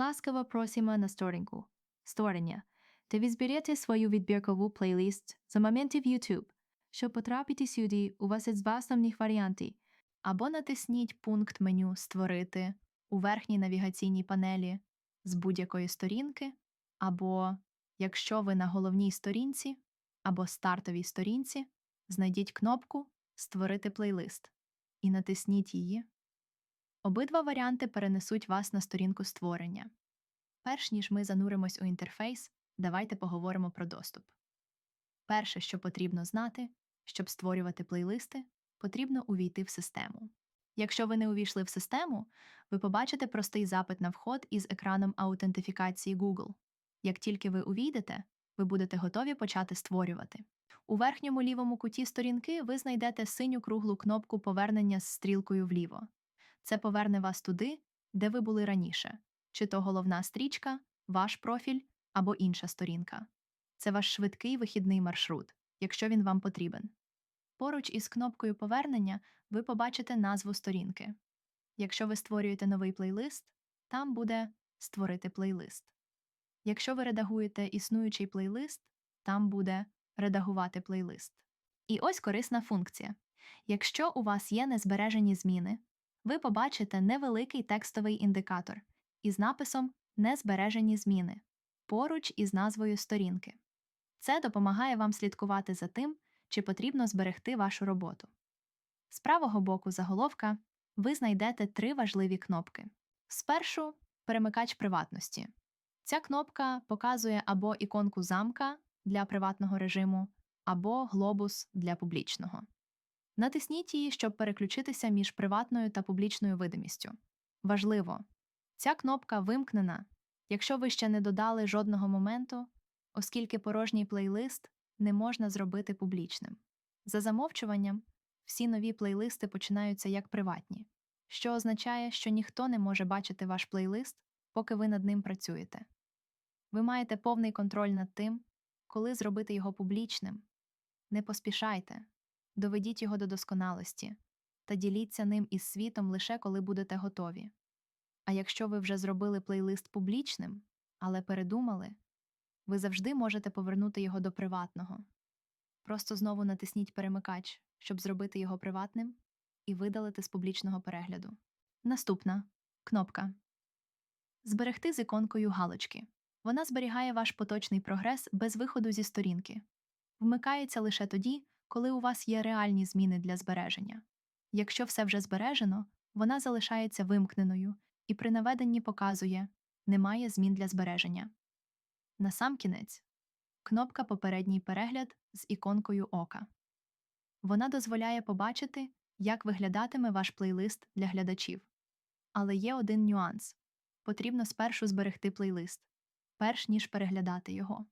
Ласкаво просимо на сторінку. Створення. Та відберете свою відбіркову плейлист за моментів YouTube. Щоб потрапити сюди, у вас є два основних варіанти. Або натисніть пункт меню Створити у верхній навігаційній панелі з будь-якої сторінки, або, якщо ви на головній сторінці або стартовій сторінці, знайдіть кнопку Створити плейлист і натисніть її. Обидва варіанти перенесуть вас на сторінку створення. Перш ніж ми зануримось у інтерфейс, давайте поговоримо про доступ. Перше, що потрібно знати, щоб створювати плейлисти, потрібно увійти в систему. Якщо ви не увійшли в систему, ви побачите простий запит на вход із екраном аутентифікації Google. Як тільки ви увійдете, ви будете готові почати створювати. У верхньому лівому куті сторінки ви знайдете синю круглу кнопку повернення з стрілкою вліво. Це поверне вас туди, де ви були раніше, чи то головна стрічка, ваш профіль або інша сторінка. Це ваш швидкий вихідний маршрут, якщо він вам потрібен. Поруч із кнопкою повернення ви побачите назву сторінки. Якщо ви створюєте новий плейлист, там буде Створити плейлист. Якщо ви редагуєте існуючий плейлист, там буде Редагувати плейлист. І ось корисна функція. Якщо у вас є незбережені зміни, ви побачите невеликий текстовий індикатор із написом Незбережені зміни поруч із назвою сторінки. Це допомагає вам слідкувати за тим, чи потрібно зберегти вашу роботу. З правого боку заголовка ви знайдете три важливі кнопки. Спершу перемикач приватності. Ця кнопка показує або іконку замка для приватного режиму, або глобус для публічного. Натисніть її, щоб переключитися між приватною та публічною видимістю. Важливо, ця кнопка вимкнена, якщо ви ще не додали жодного моменту, оскільки порожній плейлист не можна зробити публічним. За замовчуванням, всі нові плейлисти починаються як приватні, що означає, що ніхто не може бачити ваш плейлист, поки ви над ним працюєте. Ви маєте повний контроль над тим, коли зробити його публічним. Не поспішайте, доведіть його до досконалості та діліться ним із світом лише коли будете готові. А якщо ви вже зробили плейлист публічним, але передумали, ви завжди можете повернути його до приватного. Просто знову натисніть перемикач, щоб зробити його приватним, і видалити з публічного перегляду. Наступна кнопка Зберегти з іконкою галочки. Вона зберігає ваш поточний прогрес без виходу зі сторінки. Вмикається лише тоді, коли у вас є реальні зміни для збереження. Якщо все вже збережено, вона залишається вимкненою і при наведенні показує немає змін для збереження. Насамкінець кнопка Попередній перегляд з іконкою ока. Вона дозволяє побачити, як виглядатиме ваш плейлист для глядачів. Але є один нюанс потрібно спершу зберегти плейлист, перш ніж переглядати його.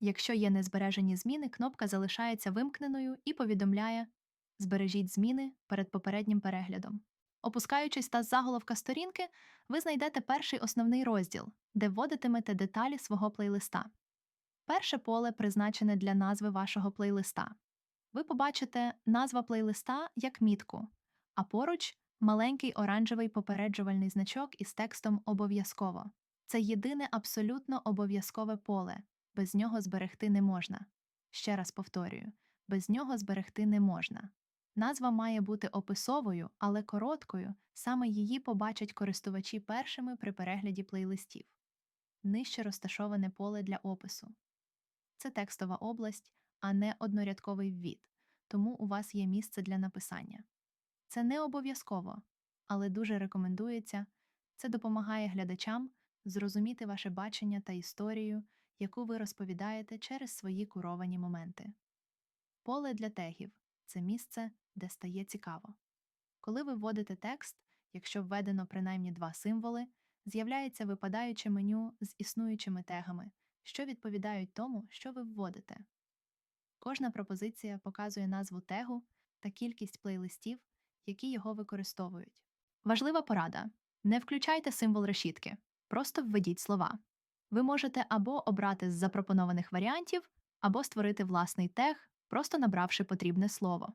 Якщо є незбережені зміни, кнопка залишається вимкненою і повідомляє Збережіть зміни перед попереднім переглядом. Опускаючись та заголовка сторінки, ви знайдете перший основний розділ, де вводитимете деталі свого плейлиста. Перше поле призначене для назви вашого плейлиста. Ви побачите назва плейлиста як мітку, а поруч маленький оранжевий попереджувальний значок із текстом Обов'язково. Це єдине абсолютно обов'язкове поле, без нього зберегти не можна. Ще раз повторюю, без нього зберегти не можна. Назва має бути описовою, але короткою, саме її побачать користувачі першими при перегляді плейлистів. Нижче розташоване поле для опису. Це текстова область, а не однорядковий ввід, тому у вас є місце для написання. Це не обов'язково, але дуже рекомендується. Це допомагає глядачам зрозуміти ваше бачення та історію, яку ви розповідаєте через свої куровані моменти. Поле для тегів це місце, де стає цікаво. Коли ви вводите текст, якщо введено принаймні два символи, з'являється випадаюче меню з існуючими тегами, що відповідають тому, що ви вводите. Кожна пропозиція показує назву тегу та кількість плейлистів, які його використовують. Важлива порада не включайте символ решітки, просто введіть слова. Ви можете або обрати з запропонованих варіантів, або створити власний тег, просто набравши потрібне слово.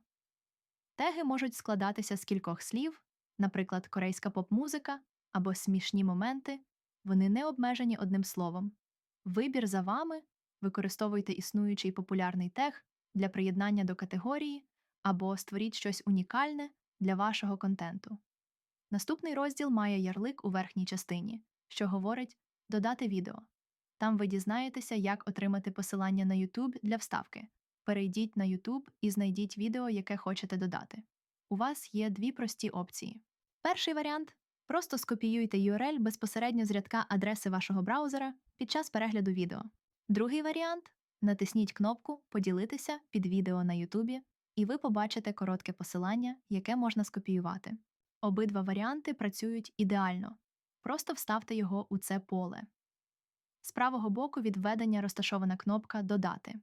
Теги можуть складатися з кількох слів, наприклад, корейська поп-музика або смішні моменти, Вони не обмежені одним словом. Вибір за вами використовуйте існуючий популярний тег для приєднання до категорії або створіть щось унікальне для вашого контенту. Наступний розділ має ярлик у верхній частині, що говорить Додати відео. Там ви дізнаєтеся, як отримати посилання на YouTube для вставки. Перейдіть на YouTube і знайдіть відео, яке хочете додати. У вас є дві прості опції. Перший варіант просто скопіюйте URL безпосередньо з рядка адреси вашого браузера під час перегляду відео. Другий варіант натисніть кнопку Поділитися під відео на YouTube, і ви побачите коротке посилання, яке можна скопіювати. Обидва варіанти працюють ідеально. Просто вставте його у це поле. З правого боку від введення розташована кнопка Додати.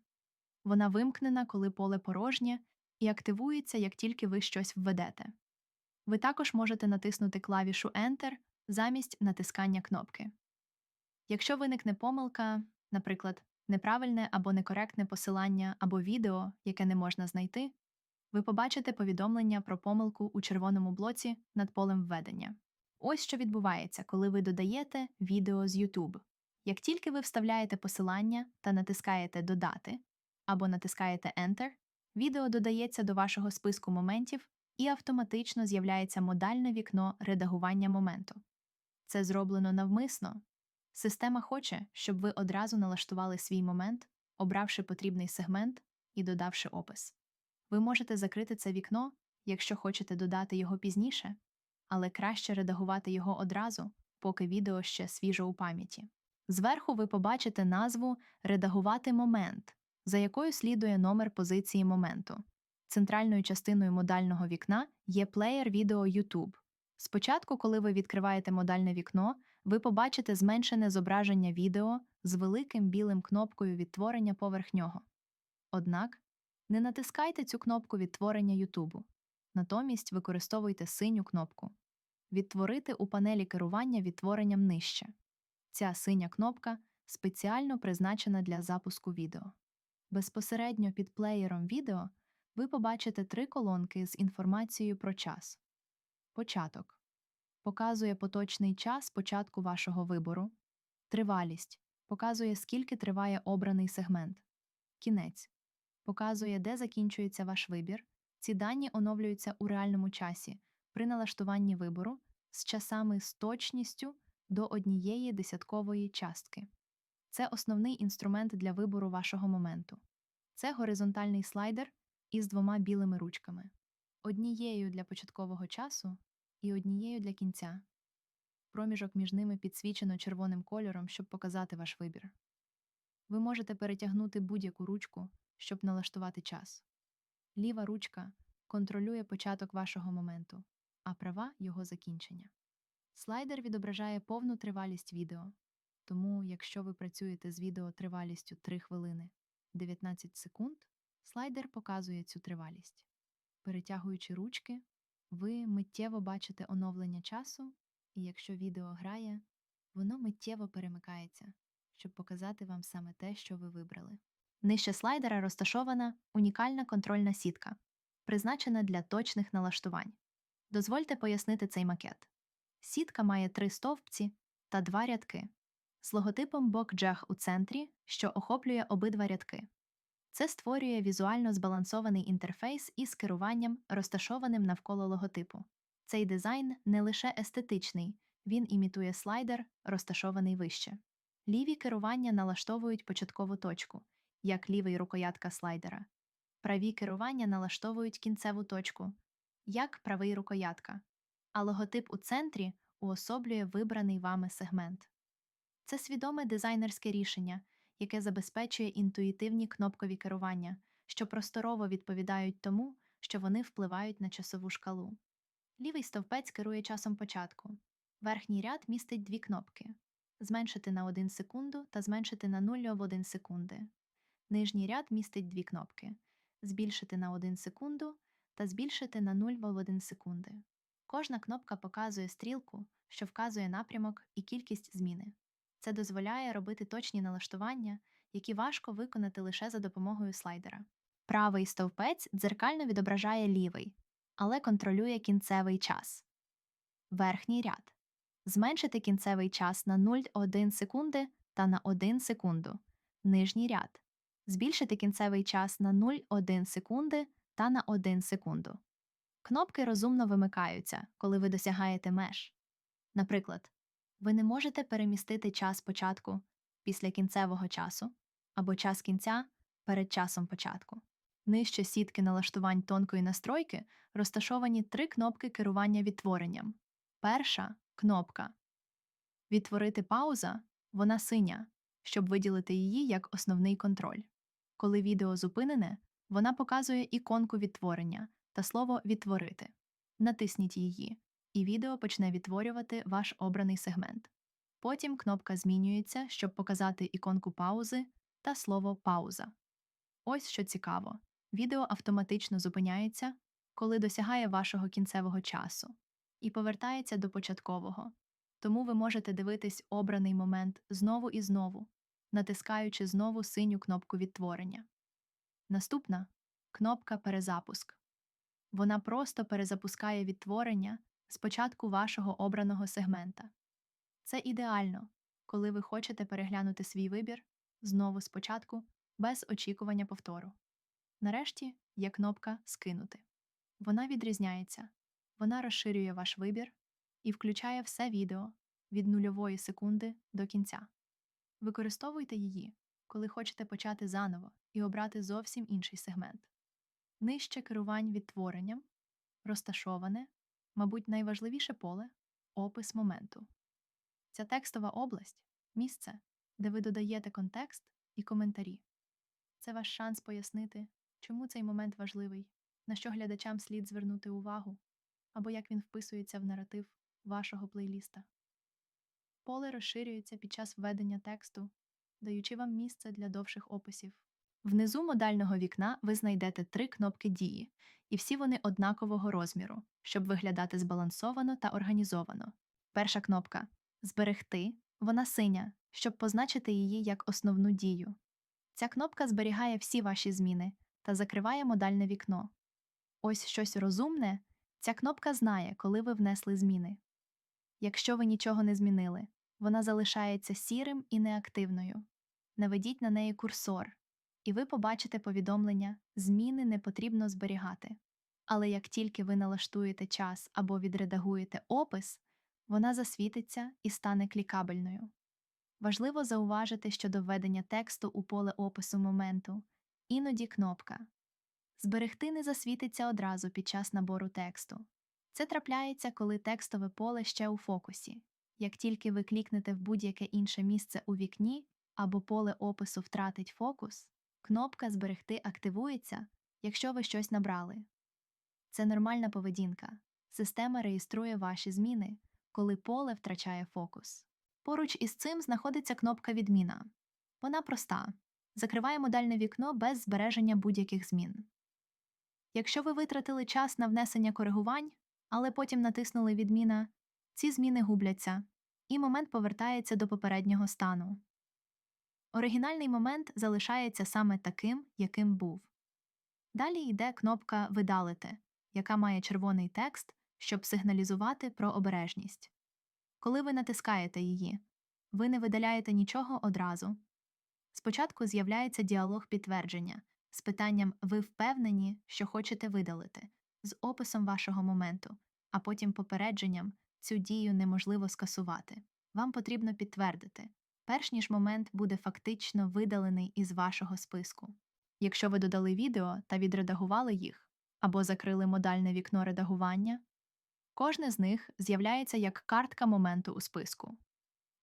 Вона вимкнена, коли поле порожнє, і активується, як тільки ви щось введете. Ви також можете натиснути клавішу Enter замість натискання кнопки. Якщо виникне помилка, наприклад, неправильне або некоректне посилання або відео, яке не можна знайти, ви побачите повідомлення про помилку у червоному блоці над полем введення. Ось що відбувається, коли ви додаєте відео з YouTube. Як тільки ви вставляєте посилання та натискаєте Додати або натискаєте Enter, відео додається до вашого списку моментів і автоматично з'являється модальне вікно редагування моменту. Це зроблено навмисно. Система хоче, щоб ви одразу налаштували свій момент, обравши потрібний сегмент і додавши опис. Ви можете закрити це вікно, якщо хочете додати його пізніше, але краще редагувати його одразу, поки відео ще свіжо у пам'яті. Зверху ви побачите назву Редагувати момент, за якою слідує номер позиції моменту. Центральною частиною модального вікна є плеєр відео YouTube. Спочатку, коли ви відкриваєте модальне вікно, ви побачите зменшене зображення відео з великим білим кнопкою відтворення поверх нього. Однак не натискайте цю кнопку відтворення YouTube. Натомість використовуйте синю кнопку Відтворити у панелі керування відтворенням нижче. Ця синя кнопка спеціально призначена для запуску відео. Безпосередньо під плеєром відео ви побачите три колонки з інформацією про час. Початок показує поточний час початку вашого вибору. Тривалість показує, скільки триває обраний сегмент. Кінець показує, де закінчується ваш вибір. Ці дані оновлюються у реальному часі при налаштуванні вибору з часами з точністю до однієї десяткової частки. Це основний інструмент для вибору вашого моменту. Це горизонтальний слайдер із двома білими ручками, однією для початкового часу і однією для кінця. Проміжок між ними підсвічено червоним кольором, щоб показати ваш вибір. Ви можете перетягнути будь-яку ручку, щоб налаштувати час. Ліва ручка контролює початок вашого моменту, а права його закінчення. Слайдер відображає повну тривалість відео, тому, якщо ви працюєте з відео тривалістю 3 хвилини 19 секунд, слайдер показує цю тривалість. Перетягуючи ручки, ви миттєво бачите оновлення часу, і якщо відео грає, воно миттєво перемикається, щоб показати вам саме те, що ви вибрали. Нижче слайдера розташована унікальна контрольна сітка, призначена для точних налаштувань. Дозвольте пояснити цей макет. Сітка має три стовпці та два рядки з логотипом BokJag у центрі, що охоплює обидва рядки. Це створює візуально збалансований інтерфейс із керуванням, розташованим навколо логотипу. Цей дизайн не лише естетичний, він імітує слайдер, розташований вище. Ліві керування налаштовують початкову точку, як лівий рукоятка слайдера. Праві керування налаштовують кінцеву точку, як правий рукоятка, а логотип у центрі уособлює вибраний вами сегмент. Це свідоме дизайнерське рішення, яке забезпечує інтуїтивні кнопкові керування, що просторово відповідають тому, що вони впливають на часову шкалу. Лівий стовпець керує часом початку. Верхній ряд містить дві кнопки зменшити на 1 секунду та зменшити на 0 в 1 секунди. Нижній ряд містить дві кнопки збільшити на 1 секунду та збільшити на 0 в 1 секунди. Кожна кнопка показує стрілку, що вказує напрямок і кількість зміни. Це дозволяє робити точні налаштування, які важко виконати лише за допомогою слайдера. Правий стовпець дзеркально відображає лівий, але контролює кінцевий час. Верхній ряд Зменшити кінцевий час на 0,1 секунди та на 1 секунду. Нижній ряд. Збільшити кінцевий час на 0,1 секунди та на 1 секунду. Кнопки розумно вимикаються, коли ви досягаєте меж. Наприклад, ви не можете перемістити час початку після кінцевого часу або час кінця перед часом початку. Нижче сітки налаштувань тонкої настройки розташовані три кнопки керування відтворенням. Перша кнопка Відтворити пауза вона синя, щоб виділити її як основний контроль. Коли відео зупинене, вона показує іконку відтворення та слово відтворити. Натисніть її, і відео почне відтворювати ваш обраний сегмент. Потім кнопка змінюється, щоб показати іконку паузи та слово пауза. Ось що цікаво: відео автоматично зупиняється, коли досягає вашого кінцевого часу, і повертається до початкового. Тому ви можете дивитись обраний момент знову і знову, натискаючи знову синю кнопку відтворення. Наступна кнопка Перезапуск. Вона просто перезапускає відтворення з початку вашого обраного сегмента. Це ідеально, коли ви хочете переглянути свій вибір знову спочатку, без очікування повтору. Нарешті є кнопка Скинути. Вона відрізняється, вона розширює ваш вибір і включає все відео від нульової секунди до кінця. Використовуйте її, коли хочете почати заново і обрати зовсім інший сегмент. Нижче керувань відтворенням, розташоване, мабуть, найважливіше поле опис моменту. Ця текстова область місце, де ви додаєте контекст і коментарі. Це ваш шанс пояснити, чому цей момент важливий, на що глядачам слід звернути увагу, або як він вписується в наратив вашого плейліста. Поле розширюється під час введення тексту, даючи вам місце для довших описів. Внизу модального вікна ви знайдете три кнопки дії, і всі вони однакового розміру, щоб виглядати збалансовано та організовано. Перша кнопка Зберегти вона синя, щоб позначити її як основну дію. Ця кнопка зберігає всі ваші зміни та закриває модальне вікно. Ось щось розумне, ця кнопка знає, коли ви внесли зміни. Якщо ви нічого не змінили, вона залишається сірим і неактивною. Наведіть на неї курсор, і ви побачите повідомлення Зміни не потрібно зберігати. Але як тільки ви налаштуєте час або відредагуєте опис, вона засвітиться і стане клікабельною. Важливо зауважити щодо введення тексту у поле опису моменту, іноді кнопка. Зберегти не засвітиться одразу під час набору тексту. Це трапляється, коли текстове поле ще у фокусі. Як тільки ви клікнете в будь-яке інше місце у вікні або поле опису втратить фокус, кнопка Зберегти активується, якщо ви щось набрали. Це нормальна поведінка. Система реєструє ваші зміни, коли поле втрачає фокус. Поруч із цим знаходиться кнопка Відміна. Вона проста закриває модальне вікно без збереження будь-яких змін. Якщо ви витратили час на внесення коригувань, але потім натиснули відміна, ці зміни губляться, і момент повертається до попереднього стану. Оригінальний момент залишається саме таким, яким був. Далі йде кнопка Видалити, яка має червоний текст, щоб сигналізувати про обережність. Коли ви натискаєте її, ви не видаляєте нічого одразу. Спочатку з'являється діалог підтвердження з питанням Ви впевнені, що хочете видалити, з описом вашого моменту, а потім попередженням цю дію неможливо скасувати. Вам потрібно підтвердити, перш ніж момент буде фактично видалений із вашого списку. Якщо ви додали відео та відредагували їх або закрили модальне вікно редагування, кожне з них з'являється як картка моменту у списку.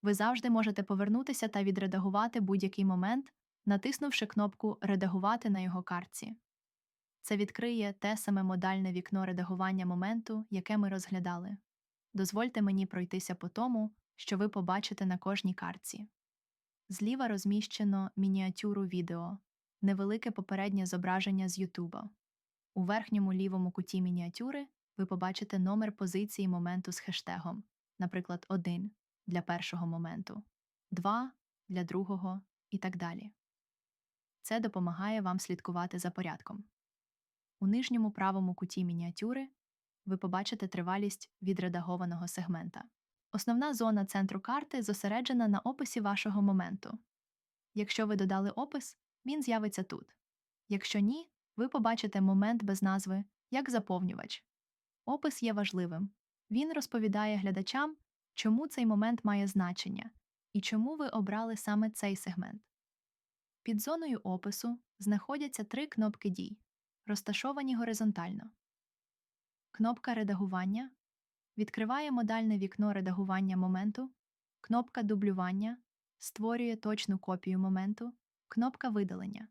Ви завжди можете повернутися та відредагувати будь-який момент, натиснувши кнопку Редагувати на його картці. Це відкриє те саме модальне вікно редагування моменту, яке ми розглядали. Дозвольте мені пройтися по тому, що ви побачите на кожній картці. Зліва розміщено мініатюру відео, невелике попереднє зображення з Ютуба. У верхньому лівому куті мініатюри ви побачите номер позиції моменту з хештегом, наприклад, 1 для першого моменту, 2 для другого і так далі. Це допомагає вам слідкувати за порядком. У нижньому правому куті мініатюри ви побачите тривалість відредагованого сегмента. Основна зона центру карти зосереджена на описі вашого моменту. Якщо ви додали опис, він з'явиться тут. Якщо ні, ви побачите момент без назви як заповнювач. Опис є важливим. Він розповідає глядачам, чому цей момент має значення і чому ви обрали саме цей сегмент. Під зоною опису знаходяться три кнопки дій, розташовані горизонтально. Кнопка редагування відкриває модальне вікно редагування моменту, кнопка дублювання створює точну копію моменту, кнопка видалення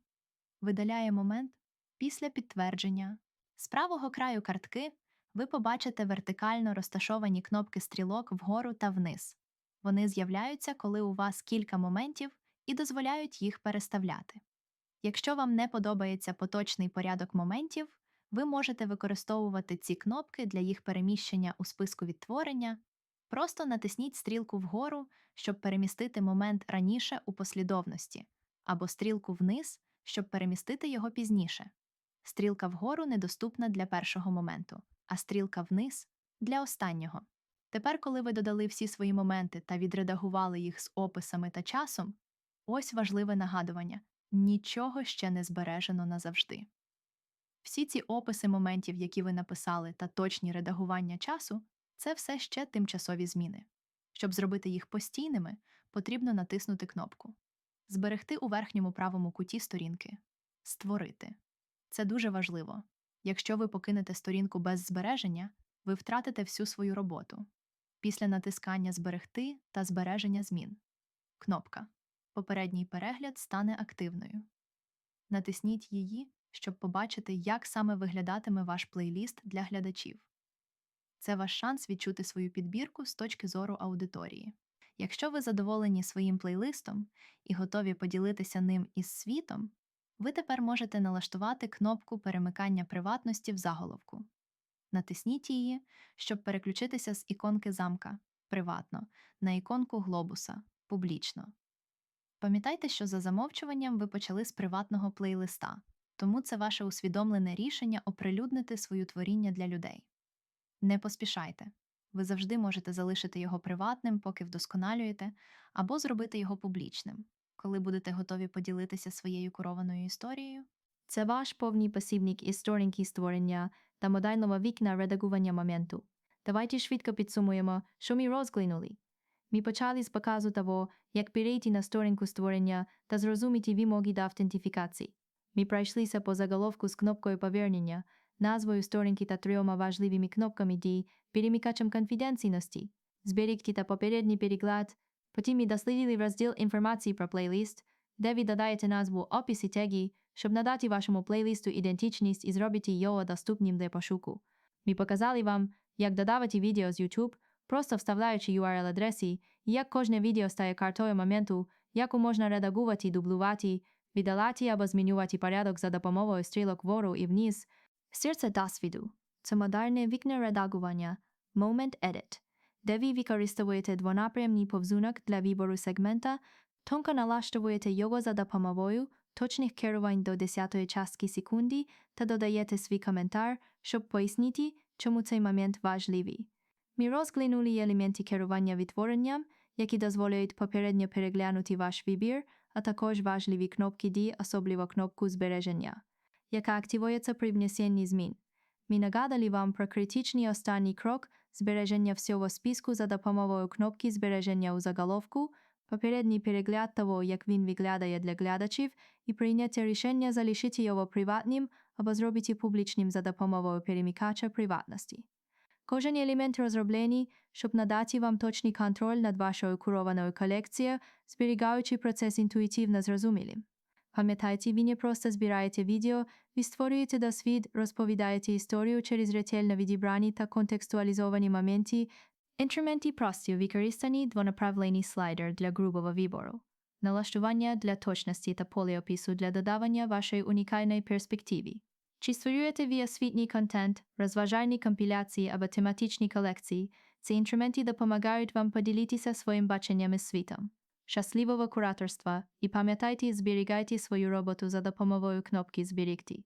видаляє момент після підтвердження. З правого краю картки ви побачите вертикально розташовані кнопки стрілок вгору та вниз. Вони з'являються, коли у вас кілька моментів і дозволяють їх переставляти. Якщо вам не подобається поточний порядок моментів, ви можете використовувати ці кнопки для їх переміщення у списку відтворення. Просто натисніть стрілку вгору, щоб перемістити момент раніше у послідовності, або стрілку вниз, щоб перемістити його пізніше. Стрілка вгору недоступна для першого моменту, а стрілка вниз для останнього. Тепер, коли ви додали всі свої моменти та відредагували їх з описами та часом, ось важливе нагадування нічого ще не збережено назавжди. Всі ці описи моментів, які ви написали, та точні редагування часу це все ще тимчасові зміни. Щоб зробити їх постійними, потрібно натиснути кнопку Зберегти у верхньому правому куті сторінки Створити. Це дуже важливо. Якщо ви покинете сторінку без збереження, ви втратите всю свою роботу. Після натискання Зберегти та збереження змін. Кнопка. Попередній перегляд стане активною. Натисніть її, щоб побачити, як саме виглядатиме ваш плейліст для глядачів. Це ваш шанс відчути свою підбірку з точки зору аудиторії. Якщо ви задоволені своїм плейлистом і готові поділитися ним із світом, ви тепер можете налаштувати кнопку перемикання приватності в заголовку. Натисніть її, щоб переключитися з іконки замка приватно на іконку глобуса публічно. Пам'ятайте, що за замовчуванням ви почали з приватного плейлиста, тому це ваше усвідомлене рішення оприлюднити свою творіння для людей. Не поспішайте. Ви завжди можете залишити його приватним, поки вдосконалюєте, або зробити його публічним, коли будете готові поділитися своєю керованою історією. Це ваш повний посібник із сторінки створення та модального вікна редагування моменту. Давайте швидко підсумуємо, що ми розглянули. Ми почали з показу того, як перейти на сторінку створення та зрозуміти вимоги до автентифікації. Ми пройшлися по заголовку з кнопкою повернення, назвою сторінки та трьома важливими кнопками дій, перемикачем конфіденційності, зберігти та попередній переклад, потім ми дослідили розділ інформації про плейліст, де ви додаєте назву опис і теги, щоб надати вашому плейлисту ідентичність і зробити його доступним для пошуку. Ми показали вам, як додавати відео з YouTube, просто вставляючи URL-адреси, і як кожне відео стає картою моменту, яку можна редагувати і дублювати, видаляти або змінювати порядок за допомогою стрілок вгору і вниз. Серце досвіду – це модерне вікне редагування Moment Edit, де ви використовуєте двонапрямний повзунок для вибору сегмента, тонко налаштовуєте його за допомогою точних керувань до 10 частки секунди та додаєте свій коментар, щоб пояснити, чому цей момент важливий. Ми розглянули елементи керування відтворенням, які дозволяють попередньо переглянути ваш вибір, а також важливі кнопки дій, особливо кнопку збереження, яка активується при внесенні змін. Ми нагадали вам про критичний останній крок збереження всього списку за допомогою кнопки збереження у заголовку, попередній перегляд того, як він виглядає для глядачів, і прийняття рішення залишити його приватним або зробити публічним за допомогою перемикача приватності. Кожен елемент розроблений, щоб надати вам точний контроль над вашою курованою колекцією, зберігаючи процес інтуїтивно зрозумілим. Пам'ятайте, ви не просто збираєте відео, ви створюєте досвід, розповідаєте історію через ретельно відібрані та контекстуалізовані моменти, інструменти прості використані двонаправлений слайдер для грубого вибору, налаштування для точності та полеопису для додавання вашої унікальної перспективи. Чи створюєте ви освітній контент, розважальні компіляції або тематичні колекції, ці інструменти допомагають вам поділитися своїм баченням із світом. Щасливого кураторства і пам'ятайте зберігайте свою роботу за допомогою кнопки Зберігти.